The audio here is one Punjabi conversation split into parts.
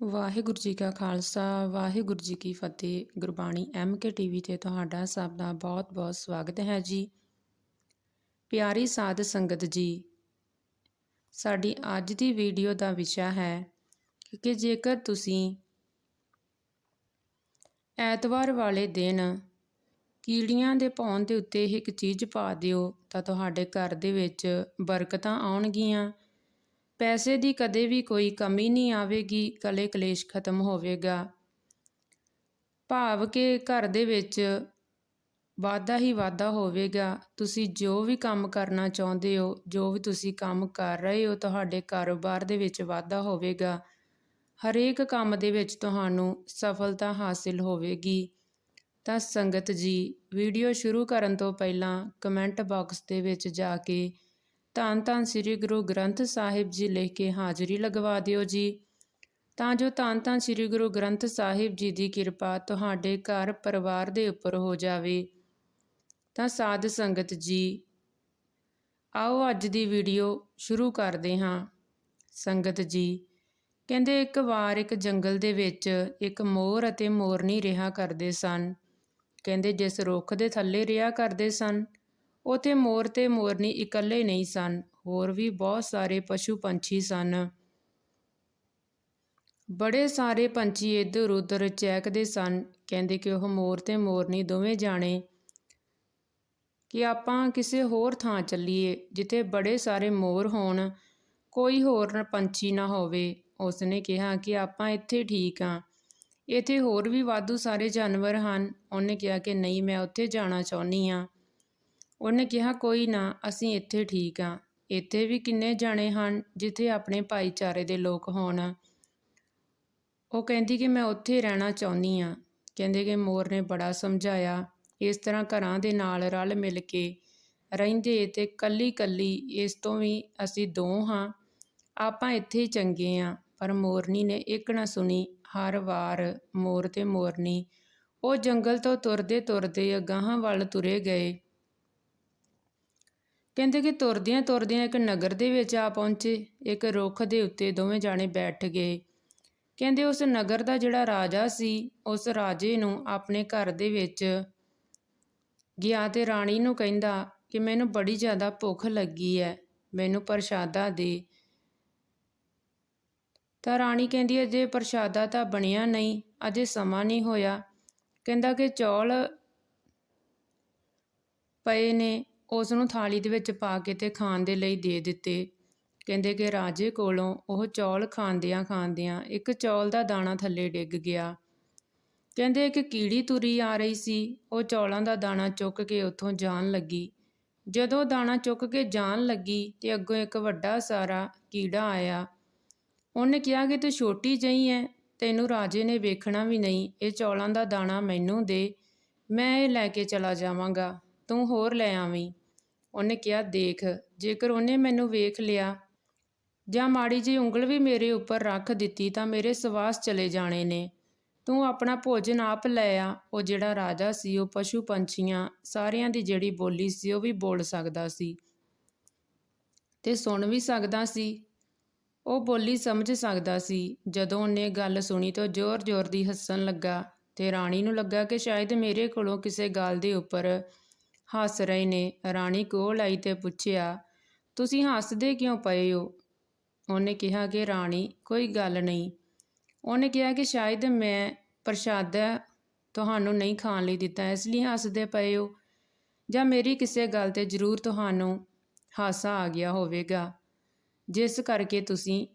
ਵਾਹਿਗੁਰੂ ਜੀ ਕਾ ਖਾਲਸਾ, ਵਾਹਿਗੁਰੂ ਜੀ ਕੀ ਫਤਿਹ। ਗੁਰਬਾਣੀ ਐਮ ਕੇ ਟੀਵੀ ਤੇ ਤੁਹਾਡਾ ਸਭ ਦਾ ਬਹੁਤ-ਬਹੁਤ ਸਵਾਗਤ ਹੈ ਜੀ। ਪਿਆਰੀ ਸਾਧ ਸੰਗਤ ਜੀ, ਸਾਡੀ ਅੱਜ ਦੀ ਵੀਡੀਓ ਦਾ ਵਿਸ਼ਾ ਹੈ ਕਿ ਜੇਕਰ ਤੁਸੀਂ ਐਤਵਾਰ ਵਾਲੇ ਦਿਨ ਕੀੜੀਆਂ ਦੇ ਭੌਣ ਦੇ ਉੱਤੇ ਇੱਕ ਚੀਜ਼ ਪਾ ਦਿਓ, ਤਾਂ ਤੁਹਾਡੇ ਘਰ ਦੇ ਵਿੱਚ ਬਰਕਤਾਂ ਆਉਣਗੀਆਂ। ਪੈਸੇ ਦੀ ਕਦੇ ਵੀ ਕੋਈ ਕਮੀ ਨਹੀਂ ਆਵੇਗੀ ਕਲੇ ਕਲੇਸ਼ ਖਤਮ ਹੋਵੇਗਾ। ਭਾਵ ਕਿ ਘਰ ਦੇ ਵਿੱਚ ਵਾਧਾ ਹੀ ਵਾਧਾ ਹੋਵੇਗਾ। ਤੁਸੀਂ ਜੋ ਵੀ ਕੰਮ ਕਰਨਾ ਚਾਹੁੰਦੇ ਹੋ, ਜੋ ਵੀ ਤੁਸੀਂ ਕੰਮ ਕਰ ਰਹੇ ਹੋ, ਤੁਹਾਡੇ ਕਾਰੋਬਾਰ ਦੇ ਵਿੱਚ ਵਾਧਾ ਹੋਵੇਗਾ। ਹਰੇਕ ਕੰਮ ਦੇ ਵਿੱਚ ਤੁਹਾਨੂੰ ਸਫਲਤਾ ਹਾਸਿਲ ਹੋਵੇਗੀ। ਤਾਂ ਸੰਗਤ ਜੀ, ਵੀਡੀਓ ਸ਼ੁਰੂ ਕਰਨ ਤੋਂ ਪਹਿਲਾਂ ਕਮੈਂਟ ਬਾਕਸ ਦੇ ਵਿੱਚ ਜਾ ਕੇ ਧੰਨ ਧੰਨ ਸ੍ਰੀ ਗੁਰੂ ਗ੍ਰੰਥ ਸਾਹਿਬ ਜੀ ਲਿਖ ਕੇ ਹਾਜ਼ਰੀ ਲਗਵਾ ਦਿਓ ਜੀ। ਤਾਂ ਜੋ ਧੰਨ ਧੰਨ ਸ੍ਰੀ ਗੁਰੂ ਗ੍ਰੰਥ ਸਾਹਿਬ ਜੀ ਦੀ ਕਿਰਪਾ ਤੁਹਾਡੇ ਘਰ ਪਰਿਵਾਰ ਦੇ ਉੱਪਰ ਹੋ ਜਾਵੇ। ਤਾਂ ਸਾਧ ਸੰਗਤ ਜੀ, ਆਓ ਅੱਜ ਦੀ ਵੀਡੀਓ ਸ਼ੁਰੂ ਕਰਦੇ ਹਾਂ। ਸੰਗਤ ਜੀ, ਕਹਿੰਦੇ ਇੱਕ ਵਾਰ ਇੱਕ ਜੰਗਲ ਦੇ ਵਿੱਚ ਇੱਕ ਮੋਰ ਅਤੇ ਮੋਰਨੀ ਰਿਹਾ ਕਰਦੇ ਸਨ। ਕਹਿੰਦੇ ਜਿਸ ਰੁੱਖ ਦੇ ਥੱਲੇ ਰਿਹਾ ਕਰਦੇ ਸਨ ਉਥੇ ਮੋਰ ਤੇ ਮੋਰਨੀ ਇਕੱਲੇ ਨਹੀਂ ਸਨ, ਹੋਰ ਵੀ ਬਹੁਤ ਸਾਰੇ ਪਸ਼ੂ ਪੰਛੀ ਸਨ। ਬੜੇ ਸਾਰੇ ਪੰਛੀ ਇੱਧਰ ਉੱਧਰ ਚਹਿਕਦੇ ਸਨ, ਕਹਿੰਦੇ ਕਿ ਉਹ ਮੋਰ ਤੇ ਮੋਰਨੀ ਦੋਵੇਂ ਜਾਣੇ ਕਿ ਆਪਾਂ ਕਿਸੇ ਹੋਰ ਥਾਂ ਚੱਲੀਏ, ਜਿੱਥੇ ਬੜੇ ਸਾਰੇ ਮੋਰ ਹੋਣ, ਕੋਈ ਹੋਰ ਪੰਛੀ ਨਾ ਹੋਵੇ। ਉਸਨੇ ਕਿਹਾ ਕਿ ਆਪਾਂ ਇੱਥੇ ਠੀਕ ਆ ਇੱਥੇ ਹੋਰ ਵੀ ਵਾਧੂ ਸਾਰੇ ਜਾਨਵਰ ਹਨ। ਉਹਨੇ ਕਿਹਾ ਕਿ ਨਹੀਂ, ਮੈਂ ਉੱਥੇ ਜਾਣਾ ਚਾਹੁੰਦੀ ਆ ਉਹਨੇ ਕਿਹਾ, ਕੋਈ ਨਾ, ਅਸੀਂ ਇੱਥੇ ਠੀਕ ਆ। ਇੱਥੇ ਵੀ ਕਿੰਨੇ ਜਾਣੇ ਹਨ ਜਿੱਥੇ ਆਪਣੇ ਭਾਈਚਾਰੇ ਦੇ ਲੋਕ ਹੋਣ। ਉਹ ਕਹਿੰਦੀ ਕਿ ਮੈਂ ਉੱਥੇ ਰਹਿਣਾ ਚਾਹੁੰਦੀ ਆ। ਕਹਿੰਦੇ ਕਿ ਮੋਰ ਨੇ ਬੜਾ ਸਮਝਾਇਆ। ਇਸ ਤਰ੍ਹਾਂ ਘਰਾਂ ਦੇ ਨਾਲ ਰਲ ਮਿਲ ਕੇ ਰਹਿੰਦੇ ਤੇ ਕੱਲੀ ਕੱਲੀ ਇਸ ਤੋਂ ਵੀ ਅਸੀਂ ਦੋ ਹਾਂ। ਆਪਾਂ ਇੱਥੇ ਚੰਗੇ ਆ ਪਰ ਮੋਰਨੀ ਨੇ ਇੱਕ ਨਾ ਸੁਣੀ। ਹਰ ਵਾਰ ਮੋਰ ਤੇ ਮੋਰਨੀ ਉਹ ਜੰਗਲ ਤੋਂ ਤੁਰਦੇ ਤੁਰਦੇ ਅਗਾਹਾਂ ਵੱਲ ਤੁਰੇ ਗਏ। ਕਹਿੰਦੇ ਕਿ ਤੁਰਦਿਆਂ ਤੁਰਦਿਆਂ ਇੱਕ ਨਗਰ ਦੇ ਵਿੱਚ ਆ ਪਹੁੰਚੇ, ਇੱਕ ਰੁੱਖ ਦੇ ਉੱਤੇ ਦੋਵੇਂ ਜਾਣੇ ਬੈਠ ਗਏ। ਕਹਿੰਦੇ ਉਸ ਨਗਰ ਦਾ ਜਿਹੜਾ ਰਾਜਾ ਸੀ, ਉਸ ਰਾਜੇ ਨੂੰ ਆਪਣੇ ਘਰ ਦੇ ਵਿੱਚ ਗਿਆ ਤੇ ਰਾਣੀ ਨੂੰ ਕਹਿੰਦਾ ਕਿ ਮੈਨੂੰ ਬੜੀ ਜ਼ਿਆਦਾ ਭੁੱਖ ਲੱਗੀ ਹੈ ਮੈਨੂੰ ਪ੍ਰਸ਼ਾਦਾ ਦੇ। ਤਾਂ ਰਾਣੀ ਕਹਿੰਦੀ ਅਜੇ ਪ੍ਰਸ਼ਾਦਾ ਤਾਂ ਬਣਿਆ ਨਹੀਂ, ਅਜੇ ਸਮਾਂ ਨਹੀਂ ਹੋਇਆ। ਕਹਿੰਦਾ ਕਿ ਚੌਲ ਪਏ ਨੇ ਉਸ ਨੂੰ ਥਾਲੀ ਦੇ ਵਿੱਚ ਪਾ ਕੇ ਤੇ ਖਾਣ ਦੇ ਲਈ ਦੇ ਦਿੱਤੇ। ਕਹਿੰਦੇ ਕਿ ਰਾਜੇ ਕੋਲੋਂ ਉਹ ਚੌਲ ਖਾਂਦਿਆਂ ਖਾਂਦਿਆਂ ਇੱਕ ਚੌਲ ਦਾ ਦਾਣਾ ਥੱਲੇ ਡਿੱਗ ਗਿਆ। ਕਹਿੰਦੇ ਇੱਕ ਕੀੜੀ ਤੁਰੀ ਆ ਰਹੀ ਸੀ। ਉਹ ਚੌਲਾਂ ਦਾ ਦਾਣਾ ਚੁੱਕ ਕੇ ਉੱਥੋਂ ਜਾਣ ਲੱਗੀ। ਜਦੋਂ ਦਾਣਾ ਚੁੱਕ ਕੇ ਜਾਣ ਲੱਗੀ ਤੇ ਅੱਗੋਂ ਇੱਕ ਵੱਡਾ ਸਾਰਾ ਕੀੜਾ ਆਇਆ। ਉਹਨੇ ਕਿਹਾ ਕਿ ਤੂੰ ਛੋਟੀ ਜਈ ਐ, ਤੈਨੂੰ ਰਾਜੇ ਨੇ ਵੇਖਣਾ ਵੀ ਨਹੀਂ। ਇਹ ਚੌਲਾਂ ਦਾ ਦਾਣਾ ਮੈਨੂੰ ਦੇ। ਮੈਂ ਇਹ ਲੈ ਕੇ ਚਲਾ ਜਾਵਾਂਗਾ। ਤੂੰ ਹੋਰ ਲੈ ਆਵੀਂ। ਉਹਨੇ ਕਿਹਾ, ਦੇਖ, ਜੇਕਰ ਉਹਨੇ ਮੈਨੂੰ ਵੇਖ ਲਿਆ ਜਾਂ ਮਾੜੀ ਜੀ ਉਂਗਲ ਵੀ ਮੇਰੇ ਉੱਪਰ ਰੱਖ ਦਿੱਤੀ ਤਾਂ ਮੇਰੇ ਸਵਾਸ ਚਲੇ ਜਾਣੇ ਨੇ। ਤੂੰ ਆਪਣਾ ਭੋਜਨ ਆਪ ਲੈ ਆ। ਉਹ ਜਿਹੜਾ ਰਾਜਾ ਸੀ, ਉਹ ਪਸ਼ੂ ਪੰਛੀਆਂ ਸਾਰਿਆਂ ਦੀ ਜਿਹੜੀ ਬੋਲੀ ਸੀ, ਉਹ ਵੀ ਬੋਲ ਸਕਦਾ ਸੀ ਤੇ ਸੁਣ ਵੀ ਸਕਦਾ ਸੀ। ਉਹ ਬੋਲੀ ਸਮਝ ਸਕਦਾ ਸੀ। ਜਦੋਂ ਉਹਨੇ ਗੱਲ ਸੁਣੀ ਤਾਂ ਜ਼ੋਰ-ਜ਼ੋਰ ਦੀ ਹੱਸਣ ਲੱਗਾ ਤੇ ਰਾਣੀ ਨੂੰ ਲੱਗਾ ਕਿ ਸ਼ਾਇਦ ਮੇਰੇ ਕੋਲੋਂ ਕਿਸੇ ਗੱਲ ਦੇ ਉੱਪਰ ਹੱਸ ਰਹੇ ਨੇ। ਰਾਣੀ ਕੋਲ ਆਈ ਤੇ ਪੁੱਛਿਆ, ਤੁਸੀਂ ਹੱਸਦੇ ਕਿਉਂ ਪਏ ਹੋ? ਉਹਨੇ ਕਿਹਾ ਕਿ, ਰਾਣੀ, ਕੋਈ ਗੱਲ ਨਹੀਂ। ਉਹਨੇ ਕਿਹਾ ਕਿ, ਸ਼ਾਇਦ ਮੈਂ ਪ੍ਰਸ਼ਾਦਾ ਤੁਹਾਨੂੰ ਨਹੀਂ ਖਾਣ ਲਈ ਦਿੱਤਾ, ਇਸ ਲਈ ਹੱਸਦੇ ਪਏ ਹੋ। ਜਾਂ ਮੇਰੀ ਕਿਸੇ ਗੱਲ ਤੇ ਜ਼ਰੂਰ ਤੁਹਾਨੂੰ ਹਾਸਾ ਆ ਗਿਆ ਹੋਵੇਗਾ। ਜਿਸ ਕਰਕੇ ਤੁਸੀਂ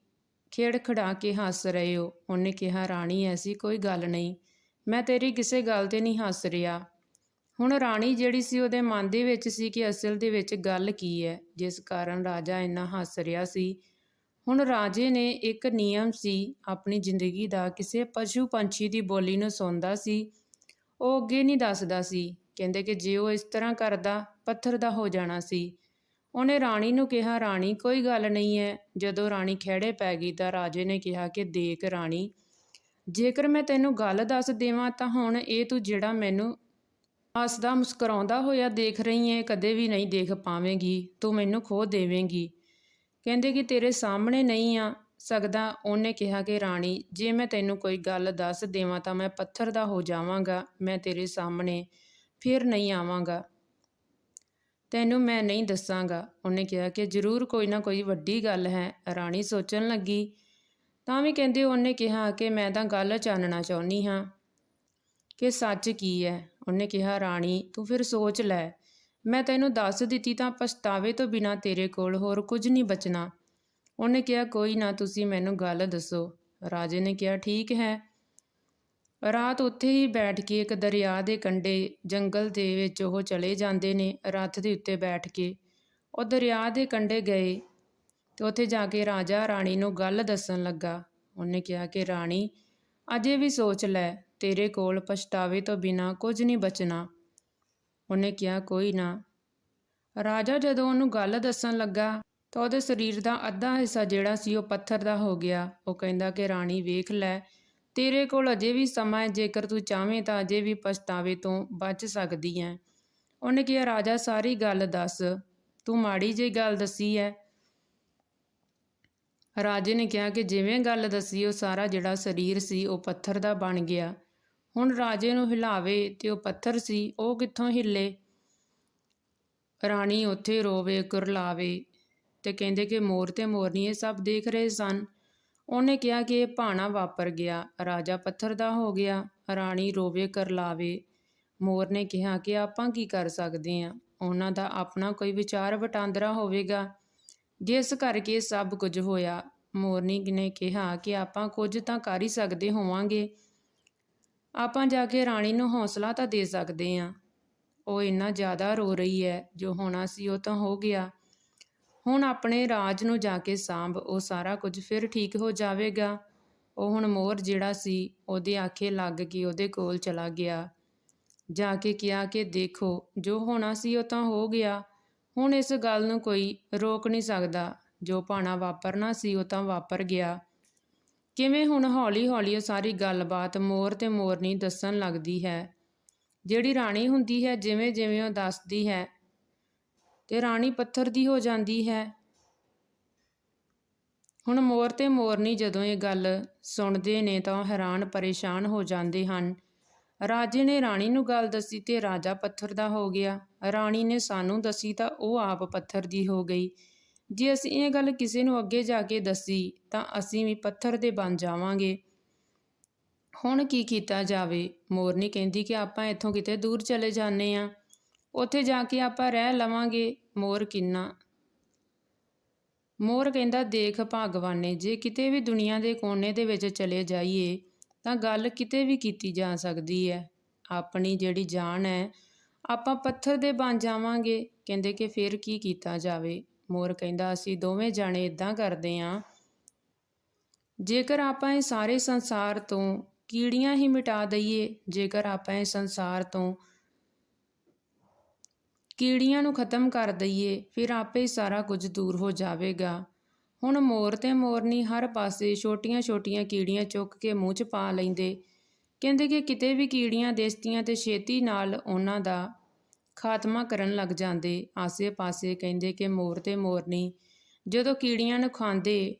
ਖੇੜ ਖੜਾ ਕੇ ਹੱਸ ਰਹੇ ਹੋ। ਉਹਨੇ ਕਿਹਾ, ਰਾਣੀ, ਐਸੀ ਕੋਈ ਗੱਲ ਨਹੀਂ। ਮੈਂ ਤੇਰੀ ਕਿਸੇ ਗੱਲ ਤੇ ਨਹੀਂ ਹੱਸ ਰਿਹਾ। ਹੁਣ ਰਾਣੀ ਜਿਹੜੀ ਸੀ ਉਹਦੇ ਮਨ ਦੇ ਵਿੱਚ ਸੀ ਕਿ ਅਸਲ ਦੇ ਵਿੱਚ ਗੱਲ ਕੀ ਹੈ, ਜਿਸ ਕਾਰਨ ਰਾਜਾ ਇੰਨਾ ਹੱਸ ਰਿਹਾ ਸੀ। ਹੁਣ ਰਾਜੇ ਨੇ ਇੱਕ ਨਿਯਮ ਸੀ ਆਪਣੀ ਜ਼ਿੰਦਗੀ ਦਾ, ਕਿਸੇ ਪਸ਼ੂ ਪੰਛੀ ਦੀ ਬੋਲੀ ਨੂੰ ਸੁਣਦਾ ਸੀ। ਉਹ ਅੱਗੇ ਨਹੀਂ ਦੱਸਦਾ ਸੀ। ਕਹਿੰਦੇ ਕਿ ਜੇ ਉਹ ਇਸ ਤਰ੍ਹਾਂ ਕਰਦਾ, ਪੱਥਰ ਦਾ ਹੋ ਜਾਣਾ ਸੀ। ਉਹਨੇ ਰਾਣੀ ਨੂੰ ਕਿਹਾ, ਰਾਣੀ, ਕੋਈ ਗੱਲ ਨਹੀਂ ਹੈ। ਜਦੋਂ ਰਾਣੀ ਖਿਹੜੇ ਪੈ ਗਈ ਤਾਂ ਰਾਜੇ ਨੇ ਕਿਹਾ ਕਿ ਦੇਖ ਰਾਣੀ, ਜੇਕਰ ਮੈਂ ਤੈਨੂੰ ਗੱਲ ਦੱਸ ਦੇਵਾਂ ਤਾਂ ਹੁਣ ਇਹ ਤੂੰ ਜਿਹੜਾ ਮੈਨੂੰ ਹੱਸਦਾ ਮੁਸਕਰਾਉਂਦਾ ਹੋਇਆ ਦੇਖ ਰਹੀ ਹੈ ਕਦੇ ਵੀ ਨਹੀਂ ਦੇਖ ਪਾਵੇਂਗੀ, ਤੂੰ ਮੈਨੂੰ ਖੋ ਦੇਵੇਂਗੀ। ਕਹਿੰਦੇ ਕਿ ਤੇਰੇ ਸਾਹਮਣੇ ਨਹੀਂ ਆ ਸਕਦਾ, ਉਹਨੇ ਕਿਹਾ ਕਿ, ਰਾਣੀ, ਜੇ ਮੈਂ ਤੈਨੂੰ ਕੋਈ ਗੱਲ ਦੱਸ ਦੇਵਾਂ ਤਾਂ ਮੈਂ ਪੱਥਰ ਦਾ ਹੋ ਜਾਵਾਂਗਾ, ਮੈਂ ਤੇਰੇ ਸਾਹਮਣੇ ਫਿਰ ਨਹੀਂ ਆਵਾਂਗਾ। ਤੈਨੂੰ ਮੈਂ ਨਹੀਂ ਦੱਸਾਂਗਾ। ਉਹਨੇ ਕਿਹਾ ਕਿ, ਜ਼ਰੂਰ ਕੋਈ ਨਾ ਕੋਈ ਵੱਡੀ ਗੱਲ ਹੈ। ਰਾਣੀ ਸੋਚਣ ਲੱਗੀ। ਤਾਂ ਵੀ ਕਹਿੰਦੇ ਉਹਨੇ ਕਿਹਾ ਕਿ, ਮੈਂ ਤਾਂ ਗੱਲ ਜਾਣਨਾ ਚਾਹੁੰਦੀ ਹਾਂ ਕਿ ਸੱਚ ਕੀ ਹੈ? ਉਹਨੇ ਕਿਹਾ, ਰਾਣੀ, ਤੂੰ ਫਿਰ ਸੋਚ ਲੈ। ਮੈਂ ਤੈਨੂੰ ਦੱਸ ਦਿੱਤੀ ਤਾਂ ਪਛਤਾਵੇ ਤੋਂ ਬਿਨਾ ਤੇਰੇ ਕੋਲ ਹੋਰ ਕੁਝ ਨਹੀਂ ਬਚਣਾ। ਉਹਨੇ ਕਿਹਾ, ਕੋਈ ਨਾ, ਤੁਸੀਂ ਮੈਨੂੰ ਗੱਲ ਦੱਸੋ। ਰਾਜੇ ਨੇ ਕਿਹਾ, ਠੀਕ ਹੈ। ਰਾਤ ਉੱਥੇ ਹੀ ਬੈਠ ਕੇ ਇੱਕ ਦਰਿਆ ਦੇ ਕੰਢੇ ਜੰਗਲ ਦੇ ਵਿੱਚ ਉਹ ਚਲੇ ਜਾਂਦੇ ਨੇ, ਰੱਥ ਦੇ ਉੱਤੇ ਬੈਠ ਕੇ। ਉਹ ਦਰਿਆ ਦੇ ਕੰਢੇ ਗਏ ਤੇ ਉੱਥੇ ਜਾ ਕੇ ਰਾਜਾ ਰਾਣੀ ਨੂੰ ਗੱਲ ਦੱਸਣ ਲੱਗਾ। ਉਹਨੇ ਕਿਹਾ ਕਿ, ਰਾਣੀ, ਅਜੇ ਵੀ ਸੋਚ ਲੈ। ਤੇਰੇ ਕੋਲ ਪਛਤਾਵੇ ਤੋਂ ਬਿਨਾ ਕੁਝ ਨਹੀਂ ਬਚਣਾ। ਉਹਨੇ ਕਿਹਾ, ਕੋਈ ਨਾ। ਰਾਜਾ ਜਦੋਂ ਉਹਨੂੰ ਗੱਲ ਦੱਸਣ ਲੱਗਾ ਤਾਂ ਉਹਦੇ ਸਰੀਰ ਦਾ ਅੱਧਾ ਹਿੱਸਾ ਜਿਹੜਾ ਸੀ ਉਹ ਪੱਥਰ ਦਾ ਹੋ ਗਿਆ। ਉਹ ਕਹਿੰਦਾ ਕਿ, ਰਾਣੀ, ਵੇਖ ਲੈ, ਤੇਰੇ ਕੋਲ ਅਜੇ ਵੀ ਸਮਾਂ ਹੈ, ਜੇਕਰ ਤੂੰ ਚਾਹਵੇਂ ਤਾਂ ਅਜੇ ਵੀ ਪਛਤਾਵੇ ਤੋਂ ਬਚ ਸਕਦੀ ਹੈ। ਉਹਨੇ ਕਿਹਾ, ਰਾਜਾ, ਸਾਰੀ ਗੱਲ ਦੱਸ। ਤੂੰ ਮਾੜੀ ਜਿਹੀ ਗੱਲ ਦੱਸੀ ਹੈ। ਰਾਜੇ ਨੇ ਕਿਹਾ ਕਿ, ਜਿਵੇਂ ਗੱਲ ਦੱਸੀ, ਉਹ ਸਾਰਾ ਜਿਹੜਾ ਸਰੀਰ ਸੀ, ਉਹ ਪੱਥਰ ਦਾ ਬਣ ਗਿਆ। ਹੁਣ ਰਾਜੇ ਨੂੰ ਹਿਲਾਵੇ ਤੇ ਉਹ ਪੱਥਰ ਸੀ, ਉਹ ਕਿੱਥੋਂ ਹਿੱਲੇ? ਰਾਣੀ ਉੱਥੇ ਰੋਵੇ ਕੁਰਲਾਵੇ ਤੇ ਕਹਿੰਦੇ ਕਿ ਮੋਰ ਤੇ ਮੋਰਨੀ ਇਹ ਸਭ ਦੇਖ ਰਹੇ ਸਨ। ਉਹਨੇ ਕਿਹਾ ਕਿ ਇਹ ਭਾਣਾ ਵਾਪਰ ਗਿਆ, ਰਾਜਾ ਪੱਥਰ ਦਾ ਹੋ ਗਿਆ, ਰਾਣੀ ਰੋਵੇ ਕਰਲਾਵੇ ਮੋਰ ਨੇ ਕਿਹਾ ਕਿ ਆਪਾਂ ਕੀ ਕਰ ਸਕਦੇ ਹਾਂ? ਉਹਨਾਂ ਦਾ ਆਪਣਾ ਕੋਈ ਵਿਚਾਰ ਵਟਾਂਦਰਾ ਹੋਵੇਗਾ। ਜਿਸ ਕਰਕੇ ਸਭ ਕੁਝ ਹੋਇਆ। ਮੋਰਨੀ ਨੇ ਕਿਹਾ ਕਿ ਆਪਾਂ ਕੁਝ ਤਾਂ ਕਰ ਹੀ ਸਕਦੇ ਹੋਵਾਂਗੇ। ਆਪਾਂ ਜਾ ਕੇ ਰਾਣੀ ਨੂੰ ਹੌਸਲਾ ਤਾਂ ਦੇ ਸਕਦੇ ਹਾਂ। ਉਹ ਇੰਨਾ ਜ਼ਿਆਦਾ ਰੋ ਰਹੀ ਹੈ, ਜੋ ਹੋਣਾ ਸੀ ਉਹ ਤਾਂ ਹੋ ਗਿਆ। ਹੁਣ ਆਪਣੇ ਰਾਜ ਨੂੰ ਜਾ ਕੇ ਸਾਂਭ, ਉਹ ਸਾਰਾ ਕੁਝ ਫਿਰ ਠੀਕ ਹੋ ਜਾਵੇਗਾ। ਉਹ ਹੁਣ ਮੋਰ ਜਿਹੜਾ ਸੀ, ਉਹਦੇ ਆਖੇ ਲੱਗ ਕੇ ਉਹਦੇ ਕੋਲ ਚਲਾ ਗਿਆ। ਜਾ ਕੇ ਕਿਹਾ ਕਿ ਦੇਖੋ, ਜੋ ਹੋਣਾ ਸੀ ਉਹ ਤਾਂ ਹੋ ਗਿਆ। ਹੁਣ ਇਸ ਗੱਲ ਨੂੰ ਕੋਈ ਰੋਕ ਨਹੀਂ ਸਕਦਾ। ਜੋ ਪਾਣਾ ਵਾਪਰਨਾ ਸੀ, ਉਹ ਤਾਂ ਵਾਪਰ ਗਿਆ। ਕਿਵੇਂ ਹੁਣ ਹੌਲੀ-ਹੌਲੀ ਉਹ ਸਾਰੀ ਗੱਲਬਾਤ ਮੋਰ ਤੇ ਮੋਰਨੀ ਦੱਸਣ ਲੱਗਦੀ ਹੈ। ਜਿਹੜੀ ਰਾਣੀ ਹੁੰਦੀ ਹੈ, ਜਿਵੇਂ-ਜਿਵੇਂ ਉਹ ਦੱਸਦੀ ਹੈ ਤੇ ਰਾਣੀ ਪੱਥਰ ਦੀ ਹੋ ਜਾਂਦੀ ਹੈ। ਹੁਣ ਮੋਰ ਤੇ ਮੋਰਨੀ ਜਦੋਂ ਇਹ ਗੱਲ ਸੁਣਦੇ ਨੇ ਤਾਂ ਉਹ ਹੈਰਾਨ ਪਰੇਸ਼ਾਨ ਹੋ ਜਾਂਦੇ ਹਨ। ਰਾਜੇ ਨੇ ਰਾਣੀ ਨੂੰ ਗੱਲ ਦੱਸੀ ਤੇ ਰਾਜਾ ਪੱਥਰ ਦਾ ਹੋ ਗਿਆ। ਰਾਣੀ ਨੇ ਸਾਨੂੰ ਦੱਸੀ ਤਾਂ ਉਹ ਆਪ ਪੱਥਰ ਦੀ ਹੋ ਗਈ। ਜੇ ਅਸੀਂ ਇਹ ਗੱਲ ਕਿਸੇ ਨੂੰ ਅੱਗੇ ਜਾ ਕੇ ਦੱਸੀ, ਤਾਂ ਅਸੀਂ ਵੀ ਪੱਥਰ ਦੇ ਬਣ ਜਾਵਾਂਗੇ। ਹੁਣ ਕੀ ਕੀਤਾ ਜਾਵੇ? ਮੋਰਨੀ ਕਹਿੰਦੀ ਕਿ ਆਪਾਂ ਇੱਥੋਂ ਕਿਤੇ ਦੂਰ ਚਲੇ ਜਾਂਦੇ ਆ ਉੱਥੇ ਜਾ ਕੇ ਆਪਾਂ ਰਹਿ ਲਵਾਂਗੇ। ਮੋਰ ਕਿੰਨਾ? ਮੋਰ ਕਹਿੰਦਾ, ਦੇਖ ਭਗਵਾਨੇ, ਜੇ ਕਿਤੇ ਵੀ ਦੁਨੀਆ ਦੇ ਕੋਨੇ ਦੇ ਵਿੱਚ ਚਲੇ ਜਾਈਏ, ਤਾਂ ਗੱਲ ਕਿਤੇ ਵੀ ਕੀਤੀ ਜਾ ਸਕਦੀ ਹੈ। ਆਪਣੀ ਜਿਹੜੀ ਜਾਨ ਹੈ, ਆਪਾਂ ਪੱਥਰ ਦੇ ਬਣ ਜਾਵਾਂਗੇ। ਕਹਿੰਦੇ ਕਿ ਫਿਰ ਕੀ ਕੀਤਾ ਜਾਵੇ? ਮੋਰ ਕਹਿੰਦਾ, ਅਸੀਂ ਦੋਵੇਂ ਜਾਣੇ ਇਦਾਂ ਕਰਦੇ ਆਂ। ਜੇਕਰ ਆਪਾਂ ਇਹ ਸਾਰੇ ਸੰਸਾਰ ਤੋਂ ਕੀੜੀਆਂ ਹੀ ਮਿਟਾ ਦਈਏ, ਜੇਕਰ ਆਪਾਂ ਇਹ ਸੰਸਾਰ ਤੋਂ ਕੀੜੀਆਂ ਨੂੰ ਖਤਮ ਕਰ ਦਈਏ, ਫਿਰ ਆਪੇ ਸਾਰਾ ਕੁਝ ਦੂਰ ਹੋ ਜਾਵੇਗਾ। ਹੁਣ ਮੋਰ ਤੇ ਮੋਰਨੀ ਹਰ ਪਾਸੇ ਛੋਟੀਆਂ-ਛੋਟੀਆਂ ਕੀੜੀਆਂ ਚੁੱਕ ਕੇ ਮੂੰਹ 'ਚ ਪਾ ਲੈਂਦੇ। ਕਹਿੰਦੇ ਕਿ ਕਿਤੇ ਵੀ ਕੀੜੀਆਂ ਦਿਸਦੀਆਂ ਤੇ ਛੇਤੀ ਨਾਲ ਉਹਨਾਂ ਦਾ ਖਾਤਮਾ ਕਰਨ ਲੱਗ ਜਾਂਦੇ। ਆਸੇ-ਪਾਸੇ ਕਹਿੰਦੇ ਕਿ ਮੋਰ ਤੇ ਮੋਰਨੀ ਜਦੋਂ ਕੀੜੀਆਂ ਨੂੰ ਖਾਂਦੇ,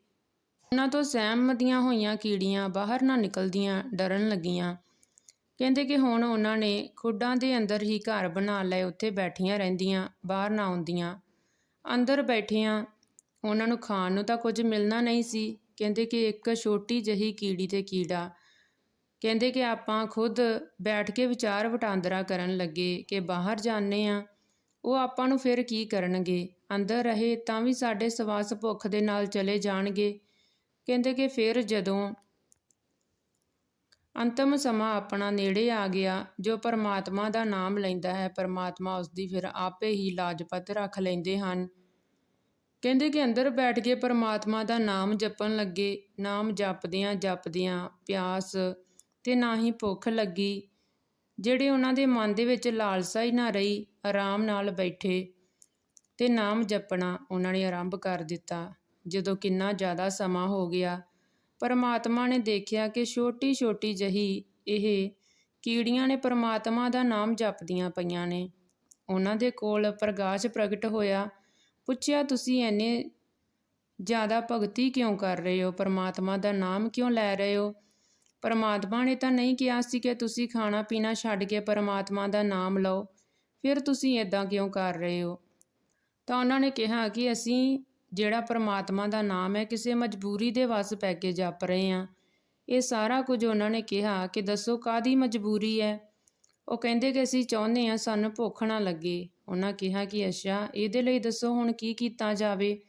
ਉਹਨਾਂ ਤੋਂ ਸਹਿਮਤੀਆਂ ਹੋਈਆਂ ਕੀੜੀਆਂ ਬਾਹਰ ਨਾ ਨਿਕਲਦੀਆਂ, ਡਰਨ ਲੱਗੀਆਂ। ਕਹਿੰਦੇ ਕਿ ਹੁਣ ਉਹਨਾਂ ਨੇ ਖੁੱਡਾਂ ਦੇ ਅੰਦਰ ਹੀ ਘਰ ਬਣਾ ਲਏ, ਉੱਥੇ ਬੈਠੀਆਂ ਰਹਿੰਦੀਆਂ, ਬਾਹਰ ਨਾ ਆਉਂਦੀਆਂ। ਅੰਦਰ ਬੈਠੀਆਂ, ਉਹਨਾਂ ਨੂੰ ਖਾਣ ਨੂੰ ਤਾਂ ਕੁਝ ਮਿਲਣਾ ਨਹੀਂ ਸੀ। ਕਹਿੰਦੇ ਕਿ ਇੱਕ ਛੋਟੀ ਜਹੀ ਕੀੜੀ ਤੇ ਕੀੜਾ ਕਹਿੰਦੇ ਕਿ ਆਪਾਂ ਖੁਦ ਬੈਠ ਕੇ ਵਿਚਾਰ ਵਟਾਂਦਰਾ ਕਰਨ ਲੱਗੇ ਕਿ ਬਾਹਰ ਜਾਣੇ ਆ ਉਹ ਆਪਾਂ ਨੂੰ ਫਿਰ ਕੀ ਕਰਨਗੇ? ਅੰਦਰ ਰਹੇ ਤਾਂ ਵੀ ਸਾਡੇ ਸਵਾਸ ਭੁੱਖ ਦੇ ਨਾਲ ਚਲੇ ਜਾਣਗੇ। ਕਹਿੰਦੇ ਕਿ ਫਿਰ ਜਦੋਂ ਅੰਤਮ ਸਮਾਂ ਆਪਣਾ ਨੇੜੇ ਆ ਗਿਆ, ਜੋ ਪਰਮਾਤਮਾ ਦਾ ਨਾਮ ਲੈਂਦਾ ਹੈ, ਪਰਮਾਤਮਾ ਉਸ ਦੀ ਫਿਰ ਆਪੇ ਹੀ ਲਾਜਪਤ ਰੱਖ ਲੈਂਦੇ ਹਨ। ਕਹਿੰਦੇ ਕਿ ਅੰਦਰ ਬੈਠ ਕੇ ਪਰਮਾਤਮਾ ਦਾ ਨਾਮ ਜਪਣ ਲੱਗੇ, ਨਾਮ ਜਪਦਿਆਂ ਜਪਦਿਆਂ ਪਿਆਸ ਤੇ ਨਾ ਹੀ ਭੁੱਖ ਲੱਗੀ। ਜਿਹੜੇ ਉਹਨਾਂ ਦੇ ਮਨ ਦੇ ਵਿੱਚ ਲਾਲਸਾ ਹੀ ਨਾ ਰਹੀ, ਆਰਾਮ ਨਾਲ ਬੈਠੇ ਤੇ ਨਾਮ ਜਪਣਾ ਉਹਨਾਂ ਨੇ ਆਰੰਭ ਕਰ ਦਿੱਤਾ। ਜਦੋਂ ਕਿੰਨਾ ਜ਼ਿਆਦਾ ਸਮਾਂ ਹੋ ਗਿਆ, ਪਰਮਾਤਮਾ ਨੇ ਦੇਖਿਆ ਕਿ ਛੋਟੀ-ਛੋਟੀ ਜਹੀ ਇਹ ਕੀੜੀਆਂ ਨੇ ਪਰਮਾਤਮਾ ਦਾ ਨਾਮ ਜਪਦੀਆਂ ਪਈਆਂ ਨੇ। ਉਹਨਾਂ ਦੇ ਕੋਲ ਪ੍ਰਗਾਸ਼ ਪ੍ਰਗਟ ਹੋਇਆ, ਪੁੱਛਿਆ, ਤੁਸੀਂ ਐਨੇ ਜ਼ਿਆਦਾ ਭਗਤੀ ਕਿਉਂ ਕਰ ਰਹੇ ਹੋ? ਪਰਮਾਤਮਾ ਦਾ ਨਾਮ ਕਿਉਂ ਲੈ ਰਹੇ ਹੋ? ਪਰਮਾਤਮਾ ਨੇ ਤਾਂ ਨਹੀਂ ਕਿਹਾ ਸੀ ਕਿ ਤੁਸੀਂ ਖਾਣਾ ਪੀਣਾ ਛੱਡ ਕੇ ਪਰਮਾਤਮਾ ਦਾ ਨਾਮ ਲਓ। ਫਿਰ ਤੁਸੀਂ ਇਦਾਂ ਕਿਉਂ ਕਰ ਰਹੇ ਹੋ? ਤਾਂ ਉਹਨਾਂ ਨੇ ਕਿਹਾ ਕਿ ਅਸੀਂ ਜਿਹੜਾ ਪਰਮਾਤਮਾ ਦਾ ਨਾਮ ਹੈ, ਕਿਸੇ ਮਜਬੂਰੀ ਦੇ ਵੱਸ ਪੈ ਕੇ ਜਪ ਰਹੇ ਹਾਂ। ਇਹ ਸਾਰਾ ਕੁਝ ਉਹਨਾਂ ਨੇ ਕਿਹਾ ਕਿ ਦੱਸੋ ਕਾਦੀ ਮਜਬੂਰੀ ਹੈ? ਉਹ ਕਹਿੰਦੇ ਕਿ ਅਸੀਂ ਚਾਹੁੰਦੇ ਹਾਂ ਸਾਨੂੰ ਭੁੱਖ ਨਾ ਲੱਗੇ। ਉਹਨਾਂ ਕਿਹਾ ਕਿ ਅੱਛਾ, ਇਹਦੇ ਲਈ ਦੱਸੋ ਹੁਣ ਕੀ ਕੀਤਾ ਜਾਵੇ?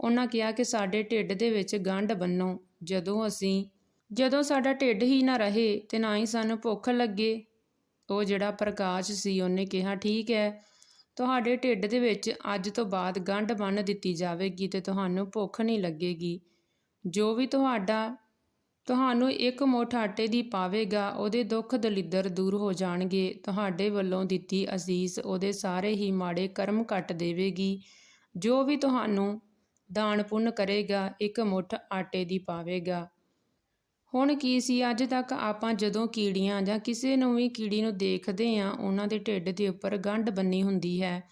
ਉਹਨਾਂ ਕਿਹਾ ਕਿ ਸਾਡੇ ਢਿੱਡ ਦੇ ਵਿੱਚ ਗੰਢ ਬੰਨੋ। ਜਦੋਂ ਅਸੀਂ ਜਦੋਂ ਸਾਡਾ ਢਿੱਡ ਹੀ ਨਾ ਰਹੇ ਤੇ ਨਾ ਹੀ ਸਾਨੂੰ ਭੁੱਖ ਲੱਗੇ, ਉਹ ਜਿਹੜਾ ਪ੍ਰਕਾਸ਼ ਸੀ ਉਹਨੇ ਕਿਹਾ, ਠੀਕ ਹੈ, ਤੁਹਾਡੇ ਢਿੱਡ ਦੇ ਵਿੱਚ ਅੱਜ ਤੋਂ ਬਾਅਦ ਗੰਢ ਬੰਨ ਦਿੱਤੀ ਜਾਵੇਗੀ ਤੇ ਤੁਹਾਨੂੰ ਭੁੱਖ ਨਹੀਂ ਲੱਗੇਗੀ। ਜੋ ਵੀ ਤੁਹਾਡਾ, ਤੁਹਾਨੂੰ ਇੱਕ ਮੁੱਠ ਆਟੇ ਦੀ ਪਾਵੇਗਾ, ਉਹਦੇ ਦੁੱਖ ਦਲਿੱਦਰ ਦੂਰ ਹੋ ਜਾਣਗੇ। ਤੁਹਾਡੇ ਵੱਲੋਂ ਦਿੱਤੀ ਅਸੀਸ ਉਹਦੇ ਸਾਰੇ ਹੀ ਮਾੜੇ ਕਰਮ ਕੱਟ ਦੇਵੇਗੀ। ਜੋ ਵੀ ਤੁਹਾਨੂੰ ਦਾਨ ਪੁੰਨ ਕਰੇਗਾ, ਇੱਕ ਮੁੱਠ ਆਟੇ ਦੀ ਪਾਵੇਗਾ। ਹੁਣ ਕੀ ਸੀ? ਅੱਜ ਤੱਕ ਆਪਾਂ ਜਦੋਂ ਕੀੜੀਆਂ ਜਾਂ ਕਿਸੇ ਨੂੰ ਵੀ ਕੀੜੀ ਨੂੰ ਦੇਖਦੇ ਆ ਉਹਨਾਂ ਦੇ ਢਿੱਡ ਦੇ ਉੱਪਰ ਗੰਢ ਬੰਨੀ ਹੁੰਦੀ ਹੈ।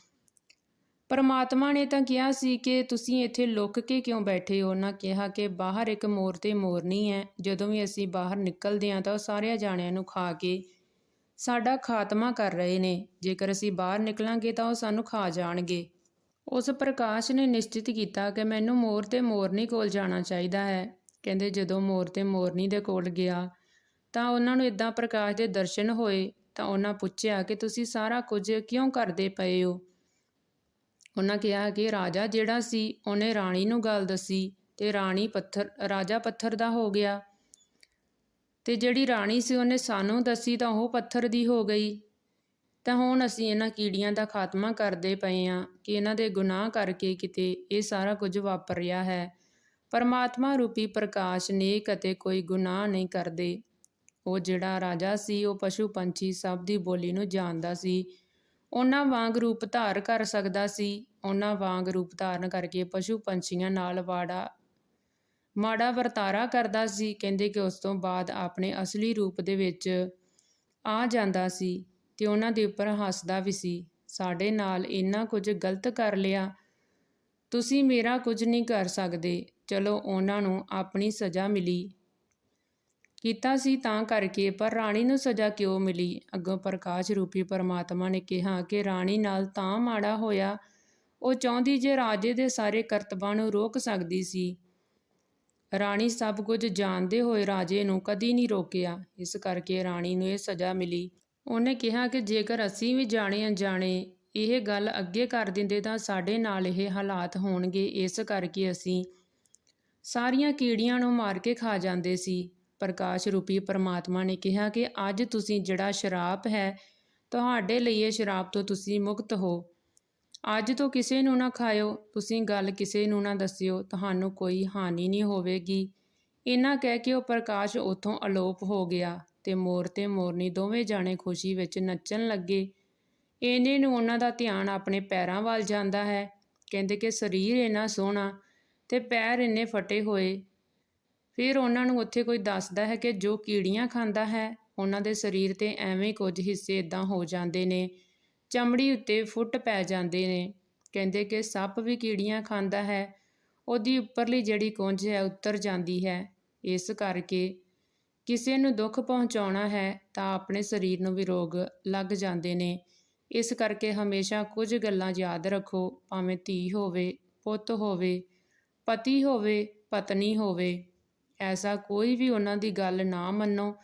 ਪਰਮਾਤਮਾ ਨੇ ਤਾਂ ਕਿਹਾ ਸੀ ਕਿ ਤੁਸੀਂ ਇੱਥੇ ਲੁੱਕ ਕੇ ਕਿਉਂ ਬੈਠੇ ਹੋ? ਉਹਨਾਂ ਕਿਹਾ ਕਿ ਬਾਹਰ ਇੱਕ ਮੋਰ ਤੇ ਮੋਰਨੀ ਹੈ। ਜਦੋਂ ਵੀ ਅਸੀਂ ਬਾਹਰ ਨਿਕਲਦੇ ਆ ਤਾਂ ਉਹ ਸਾਰਿਆਂ ਜਾਣਿਆਂ ਨੂੰ ਖਾ ਕੇ ਸਾਡਾ ਖਾਤਮਾ ਕਰ ਰਹੇ ਨੇ। ਜੇਕਰ ਅਸੀਂ ਬਾਹਰ ਨਿਕਲਾਂਗੇ ਤਾਂ ਉਹ ਸਾਨੂੰ ਖਾ ਜਾਣਗੇ। ਉਸ ਪ੍ਰਕਾਸ਼ ਨੇ ਨਿਸ਼ਚਿਤ ਕੀਤਾ ਕਿ ਮੈਨੂੰ ਮੋਰ ਤੇ ਮੋਰਨੀ ਕੋਲ ਜਾਣਾ ਚਾਹੀਦਾ ਹੈ। ਕਹਿੰਦੇ ਜਦੋਂ ਮੋਰ ਤੇ ਮੋਰਨੀ ਦੇ ਕੋਲ ਗਿਆ ਤਾਂ ਉਹਨਾਂ ਨੂੰ ਇਦਾਂ ਪ੍ਰਕਾਸ਼ ਦੇ ਦਰਸ਼ਨ ਹੋਏ ਤਾਂ ਉਹਨਾਂ ਪੁੱਛਿਆ ਕਿ ਤੁਸੀਂ ਸਾਰਾ ਕੁਝ ਕਿਉਂ ਕਰਦੇ ਪਏ ਹੋ? ਉਹਨਾਂ ਕਿਹਾ ਕਿ ਰਾਜਾ ਜਿਹੜਾ ਸੀ, ਉਹਨੇ ਰਾਣੀ ਨੂੰ ਗੱਲ ਦੱਸੀ ਤੇ ਰਾਣੀ ਪੱਥਰ, ਰਾਜਾ ਪੱਥਰ ਦਾ ਹੋ ਗਿਆ। ਤੇ ਜਿਹੜੀ ਰਾਣੀ ਸੀ, ਉਹਨੇ ਸਾਨੂੰ ਦੱਸੀ ਤਾਂ ਉਹ ਪੱਥਰ ਦੀ ਹੋ ਗਈ। ਤਾਂ ਹੁਣ ਅਸੀਂ ਇਹਨਾਂ ਕੀੜੀਆਂ ਦਾ ਖਾਤਮਾ ਕਰਦੇ ਪਏ ਆ ਕਿ ਇਹਨਾਂ ਦੇ ਗੁਨਾਹ ਕਰਕੇ ਕਿਤੇ ਇਹ ਸਾਰਾ ਕੁਝ ਵਾਪਰ ਰਿਹਾ ਹੈ। ਪਰਮਾਤਮਾ ਰੂਪੀ ਪ੍ਰਕਾਸ਼ ਨੇਕ ਅਤੇ ਕੋਈ ਗੁਨਾਹ ਨਹੀਂ ਕਰਦੇ। ਉਹ ਜਿਹੜਾ ਰਾਜਾ ਸੀ, ਉਹ ਪਸ਼ੂ ਪੰਛੀ ਸਭ ਦੀ ਬੋਲੀ ਨੂੰ ਜਾਣਦਾ ਸੀ। ਉਹਨਾਂ ਵਾਂਗ ਰੂਪ ਧਾਰ ਕਰ ਸਕਦਾ ਸੀ। ਉਹਨਾਂ ਵਾਂਗ ਰੂਪ ਧਾਰਨ ਕਰਕੇ ਪਸ਼ੂ ਪੰਛੀਆਂ ਨਾਲ ਵਾੜਾ, ਮਾੜਾ ਵਰਤਾਰਾ ਕਰਦਾ ਸੀ। ਕਹਿੰਦੇ ਕਿ ਉਸ ਤੋਂ ਬਾਅਦ ਆਪਣੇ ਅਸਲੀ ਰੂਪ ਦੇ ਵਿੱਚ ਆ ਜਾਂਦਾ ਸੀ ਤੇ ਉਹਨਾਂ ਦੇ ਉੱਪਰ ਹੱਸਦਾ ਵੀ ਸੀ। ਸਾਡੇ ਨਾਲ ਇੰਨਾ ਕੁਝ ਗਲਤ ਕਰ ਲਿਆ। ਤੁਸੀਂ ਮੇਰਾ ਕੁਝ ਨਹੀਂ ਕਰ ਸਕਦੇ। ਚਲੋ ਉਹਨਾਂ ਨੂੰ ਆਪਣੀ ਸਜ਼ਾ ਮਿਲੀ। ਕੀਤਾ ਸੀ ਤਾਂ ਕਰਕੇ, ਪਰ ਰਾਣੀ ਨੂੰ ਸਜ਼ਾ ਕਿਉਂ ਮਿਲੀ? ਅੱਗੋਂ ਪ੍ਰਕਾਸ਼ ਰੂਪੀ ਪਰਮਾਤਮਾ ਨੇ ਕਿਹਾ ਕਿ ਰਾਣੀ ਨਾਲ ਤਾਂ ਮਾੜਾ ਹੋਇਆ। ਉਹ ਚਾਹੁੰਦੀ ਜੇ ਰਾਜੇ ਦੇ ਸਾਰੇ ਕਰਤਬਾਂ ਨੂੰ ਰੋਕ ਸਕਦੀ ਸੀ। ਰਾਣੀ ਸਭ ਕੁਝ ਜਾਣਦੇ ਹੋਏ ਰਾਜੇ ਨੂੰ ਕਦੀ ਨਹੀਂ ਰੋਕਿਆ। ਇਸ ਕਰਕੇ ਰਾਣੀ ਨੂੰ ਇਹ ਸਜ਼ਾ ਮਿਲੀ। ਉਹਨੇ ਕਿਹਾ ਕਿ ਜੇਕਰ ਅਸੀਂ ਵੀ ਜਾਣੇ ਅਣਜਾਣੇ ਇਹ ਗੱਲ ਅੱਗੇ ਕਰ ਦਿੰਦੇ ਤਾਂ ਸਾਡੇ ਨਾਲ ਇਹ ਹਾਲਾਤ ਹੋਣਗੇ, ਇਸ ਕਰਕੇ ਅਸੀਂ ਸਾਰੀਆਂ ਕੀੜੀਆਂ ਨੂੰ ਮਾਰ ਕੇ ਖਾ ਜਾਂਦੇ ਸੀ। ਪ੍ਰਕਾਸ਼ ਰੂਪੀ ਪਰਮਾਤਮਾ ਨੇ ਕਿਹਾ ਕਿ ਅੱਜ ਤੁਸੀਂ ਜਿਹੜਾ ਸ਼ਰਾਪ ਹੈ, ਤੁਹਾਡੇ ਲਈ ਇਹ ਸ਼ਰਾਪ ਤੋਂ ਤੁਸੀਂ ਮੁਕਤ ਹੋ। ਅੱਜ ਤੋਂ ਕਿਸੇ ਨੂੰ ਨਾ ਖਾਇਓ, ਤੁਸੀਂ ਗੱਲ ਕਿਸੇ ਨੂੰ ਨਾ ਦੱਸਿਓ, ਤੁਹਾਨੂੰ ਕੋਈ ਹਾਨੀ ਨਹੀਂ ਹੋਵੇਗੀ। ਇਹਨਾਂ ਕਹਿ ਕੇ ਉਹ ਪ੍ਰਕਾਸ਼ ਉਥੋਂ ਅਲੋਪ ਹੋ ਗਿਆ ਤੇ ਮੋਰ ਤੇ ਮੋਰਨੀ ਦੋਵੇਂ ਜਾਣੇ ਖੁਸ਼ੀ ਵਿੱਚ ਨੱਚਣ ਲੱਗੇ। ਇੰਨੇ ਨੂੰ ਉਹਨਾਂ ਦਾ ਧਿਆਨ ਆਪਣੇ ਪੈਰਾਂ ਵੱਲ ਜਾਂਦਾ ਹੈ। ਕਹਿੰਦੇ ਕਿ ਸਰੀਰ ਇੰਨਾ ਸੋਹਣਾ ਤੇ ਪੈਰ ਇੰਨੇ ਫਟੇ ਹੋਏ। ਫਿਰ ਉਹਨਾਂ ਨੂੰ ਉੱਥੇ ਕੋਈ ਦੱਸਦਾ ਹੈ ਕਿ ਜੋ ਕੀੜੀਆਂ ਖਾਂਦਾ ਹੈ, ਉਹਨਾਂ ਦੇ ਸਰੀਰ ਤੇ ਐਵੇਂ ਕੁਝ ਹਿੱਸੇ ਇਦਾਂ ਹੋ ਜਾਂਦੇ ਨੇ। ਚਮੜੀ ਉੱਤੇ ਫੁੱਟ ਪੈ ਜਾਂਦੇ ਨੇ। ਕਹਿੰਦੇ ਕਿ ਸੱਪ ਵੀ ਕੀੜੀਆਂ ਖਾਂਦਾ ਹੈ। ਉਹਦੀ ਉੱਪਰਲੀ ਜਿਹੜੀ ਕੁੰਝ ਹੈ, ਉੱਤਰ ਜਾਂਦੀ ਹੈ। ਇਸ ਕਰਕੇ ਕਿਸੇ ਨੂੰ ਦੁੱਖ ਪਹੁੰਚਾਉਣਾ ਹੈ ਤਾਂ ਆਪਣੇ ਸਰੀਰ ਨੂੰ ਵੀ ਰੋਗ ਲੱਗ ਜਾਂਦੇ ਨੇ। ਇਸ ਕਰਕੇ ਹਮੇਸ਼ਾ ਕੁਝ ਗੱਲਾਂ ਯਾਦ ਰੱਖੋ, ਭਾਵੇਂ ਧੀ ਹੋਵੇ, ਪੁੱਤ ਹੋਵੇ, ਪਤੀ ਹੋਵੇ, ਪਤਨੀ ਹੋਵੇ। ਐਸਾ ਕੋਈ ਵੀ ਉਹਨਾਂ ਦੀ ਗੱਲ ਨਾ ਮੰਨੋ,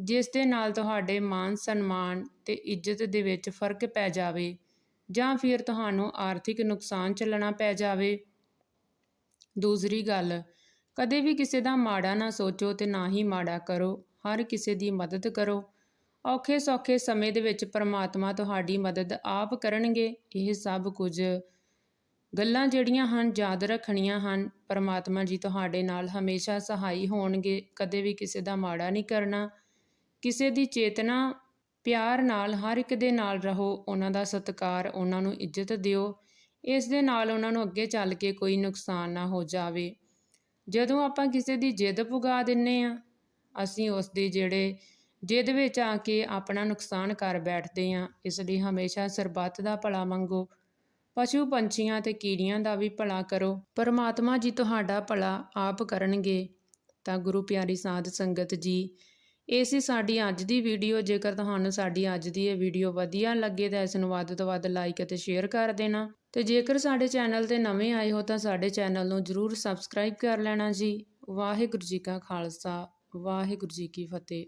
ਜਿਸ ਦੇ ਨਾਲ ਤੁਹਾਡੇ ਮਾਨ ਸਨਮਾਨ ਤੇ ਇੱਜ਼ਤ ਦੇ ਵਿੱਚ ਫ਼ਰਕ ਪੈ ਜਾਵੇ ਜਾਂ ਫਿਰ ਤੁਹਾਨੂੰ ਆਰਥਿਕ ਨੁਕਸਾਨ ਚੱਲਣਾ ਪੈ ਜਾਵੇ। ਦੂਸਰੀ ਗੱਲ, ਕਦੇ ਵੀ ਕਿਸੇ ਦਾ ਮਾੜਾ ਨਾ ਸੋਚੋ ਤੇ ਨਾ ਹੀ ਮਾੜਾ ਕਰੋ। ਹਰ ਕਿਸੇ ਦੀ ਮਦਦ ਕਰੋ। ਔਖੇ ਸੌਖੇ ਸਮੇਂ ਦੇ ਵਿੱਚ ਪਰਮਾਤਮਾ ਤੁਹਾਡੀ ਮਦਦ ਆਪ ਕਰਨਗੇ, ਇਹ ਸਭ ਕੁਝ। ਗੱਲਾਂ ਜਿਹੜੀਆਂ ਹਨ, ਯਾਦ ਰੱਖਣੀਆਂ ਹਨ। ਪਰਮਾਤਮਾ ਜੀ ਤੁਹਾਡੇ ਨਾਲ ਹਮੇਸ਼ਾ ਸਹਾਈ ਹੋਣਗੇ। ਕਦੇ ਵੀ ਕਿਸੇ ਦਾ ਮਾੜਾ ਨਹੀਂ ਕਰਨਾ। ਕਿਸੇ ਦੀ ਚੇਤਨਾ, ਪਿਆਰ ਨਾਲ ਹਰ ਇੱਕ ਦੇ ਨਾਲ ਰਹੋ। ਉਹਨਾਂ ਦਾ ਸਤਿਕਾਰ ਉਹਨਾਂ ਨੂੰ ਇੱਜ਼ਤ ਦਿਓ। ਇਸ ਦੇ ਨਾਲ ਉਹਨਾਂ ਨੂੰ ਅੱਗੇ ਚੱਲ ਕੇ ਕੋਈ ਨੁਕਸਾਨ ਨਾ ਹੋ ਜਾਵੇ। ਜਦੋਂ ਆਪਾਂ ਕਿਸੇ ਦੀ ਜਿੱਦ ਪੁਗਾ ਦਿੰਨੇ ਆ ਅਸੀਂ ਉਸ ਦੀ ਜਿਹੜੇ ਜਿਹਦੇ ਵਿੱਚ ਆ ਕੇ ਆਪਣਾ ਨੁਕਸਾਨ ਕਰ ਬੈਠਦੇ ਆ ਇਸ ਲਈ ਹਮੇਸ਼ਾ ਸਰਬੱਤ ਦਾ ਭਲਾ ਮੰਗੋ। ਪਸ਼ੂ ਪੰਛੀਆਂ ਤੇ ਕੀੜੀਆਂ ਦਾ ਵੀ ਭਲਾ ਕਰੋ। ਪਰਮਾਤਮਾ ਜੀ ਤੁਹਾਡਾ ਭਲਾ ਆਪ ਕਰਨਗੇ। ਤਾਂ ਗੁਰੂ ਪਿਆਰੀ ਸਾਧ ਸੰਗਤ ਜੀ, ਇਹ ਸੀ ਸਾਡੀ ਅੱਜ ਦੀ ਵੀਡੀਓ। ਜੇਕਰ ਤੁਹਾਨੂੰ ਸਾਡੀ ਅੱਜ ਦੀ ਇਹ ਵੀਡੀਓ ਵਧੀਆ ਲੱਗੇ ਤਾਂ ਇਸ ਨੂੰ ਵੱਧ ਤੋਂ ਵੱਧ ਲਾਈਕ ਅਤੇ ਸ਼ੇਅਰ ਕਰ ਦੇਣਾ। ਤੇ ਜੇਕਰ ਸਾਡੇ ਚੈਨਲ ਤੇ ਨਵੇਂ ਆਏ ਹੋ ਤਾਂ ਸਾਡੇ ਚੈਨਲ ਨੂੰ ਜਰੂਰ ਸਬਸਕ੍ਰਾਈਬ ਕਰ ਲੈਣਾ ਜੀ। ਵਾਹਿਗੁਰੂ ਜੀ ਕਾ ਖਾਲਸਾ, ਵਾਹਿਗੁਰੂ ਜੀ ਕੀ ਫਤਿਹ।